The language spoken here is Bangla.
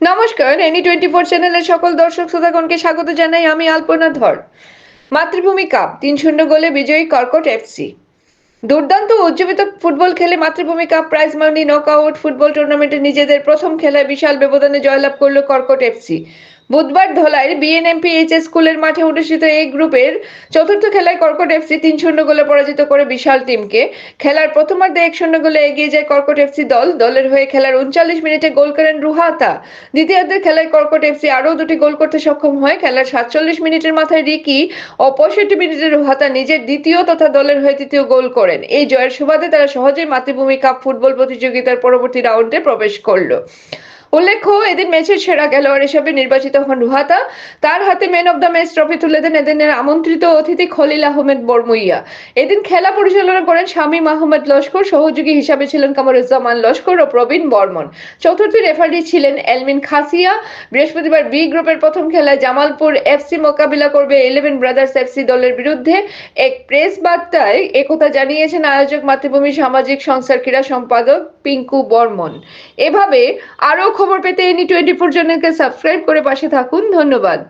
নমস্কার এনি টোয়েন্টি ফোর চ্যানেলের সকল দর্শক শ্রোতাগণকে স্বাগত জানাই আমি আলপনা ধর। মাতৃভূমি কাপ, তিন শূন্য গোলে বিজয়ী কর্কট এফসি। দুর্দান্ত উজ্জীবিত ফুটবল খেলে Matribhumi cup prize money knockout football টুর্নামেন্টে নিজেদের প্রথম খেলায় বিশাল ব্যবধানে জয়লাভ করল কর্কট এফসি। বুধবার ধলাইয়ের বিএনএমপি এইচএস স্কুলের মাঠে অনুষ্ঠিত এই গ্রুপের চতুর্থ খেলায় কর্কট এফসি তিন শূন্য গোলে পরাজিত করে বিশাল টিমকে। খেলার প্রথমার্ধে এক শূন্য গোলে এগিয়ে যায় কর্কট এফসি দল। দলের হয়ে খেলার উনচল্লিশ মিনিটে গোল করেন রুহাতা। দ্বিতীয়ার্ধের খেলায় কর্কট এফসি আরও দুটি গোল করতে সক্ষম হয়। খেলার সাতচল্লিশ মিনিটের মাথায় রিকি ও পঁয়ষট্টি মিনিটে রুহাতা নিজের দ্বিতীয় তথা দলের হয়ে তৃতীয় গোল করেন। এই জয়ের সুবাদে তারা সহজেই মাতৃভূমি কাপ ফুটবল প্রতিযোগিতার পরবর্তী রাউন্ডে প্রবেশ করল। উল্লেখ্য, এদিন ম্যাচের সেরা খেলোয়াড় হিসেবে নির্বাচিত হন রুহাতা। তার হাতে man of the match trophy তুলে দেন এদিনের আমন্ত্রিত অতিথি খলিল আহমেদ বরমুইয়া। এদিন খেলা পরিচালনা করেন শামীম আহমেদ লস্কর, সহযোগী হিসাবে ছিলেন কামরুজ্জামান লস্কর ও প্রবীণ বর্মন। চতুর্থ রেফারি ছিলেন এলমিন খাসিয়া। বৃহস্পতিবার বি গ্রুপের প্রথম খেলায় জামালপুর এফসি মোকাবিলা করবে ইলেভেন ব্রাদার্স এফসি দলের বিরুদ্ধে। এক প্রেস বার্তায় একথা জানিয়েছেন আয়োজক মাতৃভূমি সামাজিক সংস্থার ক্রীড়া সম্পাদক পিঙ্কু বর্মন। এভাবে আরও খবর পেতে এনি টোয়েন্টি ফোর চ্যানেলকে সাবস্ক্রাইব করে পাশে থাকুন। ধন্যবাদ।